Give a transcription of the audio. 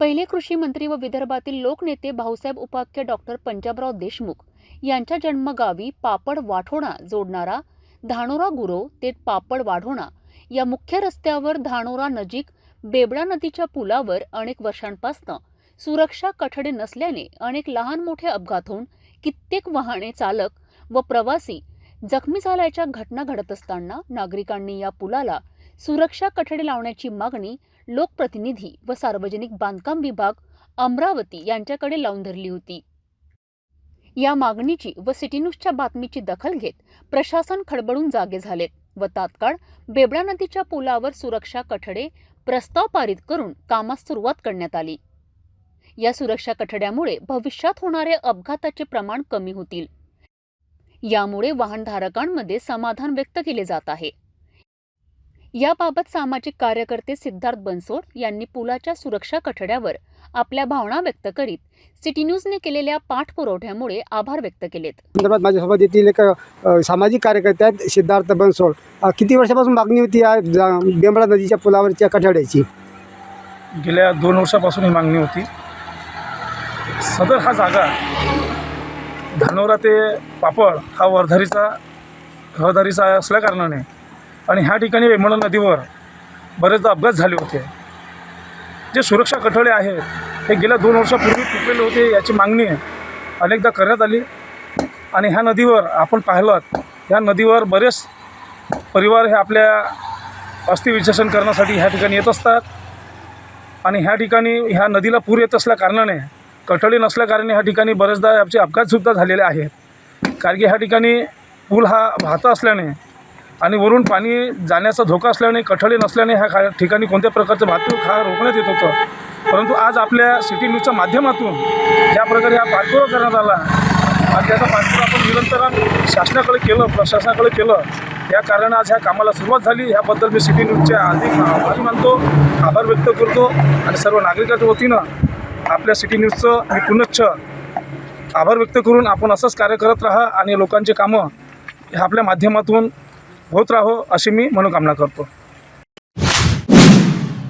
पहिले कृषी मंत्री व विदर्भातील लोकनेते भाऊसाहेब उपाख्य डॉक्टर पंजाबराव देशमुख यांच्या जन्मगावी पापड वाठोणा जोडणारा धानोरा गुरो ते पापड वाढोणा या मुख्य रस्त्यावर धानोरा नजीक बेबडा नदीच्या पुलावर अनेक वर्षांपासून सुरक्षा कठडे नसल्याने अनेक लहान मोठे अपघात होऊन कित्येक वाहने चालक व प्रवासी जखमी झाल्याच्या घटना घडत असताना नागरिकांनी या पुलाला सुरक्षा कठडे लावण्याची मागणी लोकप्रतिनिधी व सार्वजनिक बांधकाम विभाग अमरावती यांच्याकडे लावून धरली होती. या मागणीची व सिटी न्यूजच्या बातमीची दखल घेत प्रशासन खडबडून जागे झालेत व तात्काळ बेबडा नदीच्या पुलावर सुरक्षा कठडे प्रस्ताव पारित करून कामास सुरुवात करण्यात आली. या सुरक्षा कठड्यामुळे भविष्यात होणारे अपघाताचे प्रमाण कमी होतील. यामुळे वाहनधारकांमध्ये समाधान व्यक्त केले जात आहे. याबाबत सामाजिक कार्यकर्ते सिद्धार्थ बनसोड यांनी पुलाच्या सुरक्षा कठड्यावर आपल्या भावना व्यक्त करीत सिटी न्यूजने केलेल्या पाठपुरवठ्यामुळे आभार व्यक्त केलेत. संदर्भात माझ्यासोबत येथील एक अ, सामाजिक कार्यकर्ते आहेत सिद्धार्थ बनसोड. अ, किती वर्षापासून मागणी होती या जा- बेंबळा नदीच्या पुलावरच्या कठाड्याची? गेल्या दोन वर्षापासून ही मागणी होती. सदर हा जागा धानोरा ते पापड हा वर्धारीचा रहदारीचा असल्याकारणाने आणि ह्या ठिकाणी वेमळा नदीवर बरेचदा अपघात झाले होते. जे सुरक्षा कठडे आहेत हे गेल्या दोन वर्षापूर्वी तुटलेले होते याची मागणी अनेकदा करण्यात आली. आणि ह्या नदीवर आपण पाहिलं ह्या नदीवर बरेच परिवार हे आपल्या अस्थिविसर्जन करण्यासाठी ह्या ठिकाणी येत असतात. आणि ह्या ठिकाणी ह्या नदीला पूर येत असल्या कारणाने कठडी ह्या ठिकाणी बरेचदा याचे अपघातसुद्धा झालेले आहेत. कारण की ह्या ठिकाणी पूल हा वाहता असल्याने आणि वरून पाणी जाण्याचा धोका असल्याने कठडी नसल्याने ह्या खा ठिकाणी कोणत्या प्रकारचं वाहतूक हा रोखण्यात येत होतं. परंतु आज आपल्या सिटी न्यूजच्या माध्यमातून ज्या प्रकारे हा पाठपुरावा करण्यात आला आणि त्याचा पाठपुरावा आपण निरंतर शासनाकडे केलं प्रशासनाकडे केलं या कारण आज ह्या कामाला सुरुवात झाली. ह्याबद्दल मी सिटी न्यूजच्या अधिक आभारी मानतो आभार व्यक्त करतो आणि सर्व नागरिकांच्या वतीनं आपल्या सिटी न्यूजचं मी पुनश्च आभार व्यक्त करून आपण असंच कार्य करत राहा आणि लोकांचे कामं ह्या आपल्या माध्यमातून होत राहो अशी मी मनोकामना करतो.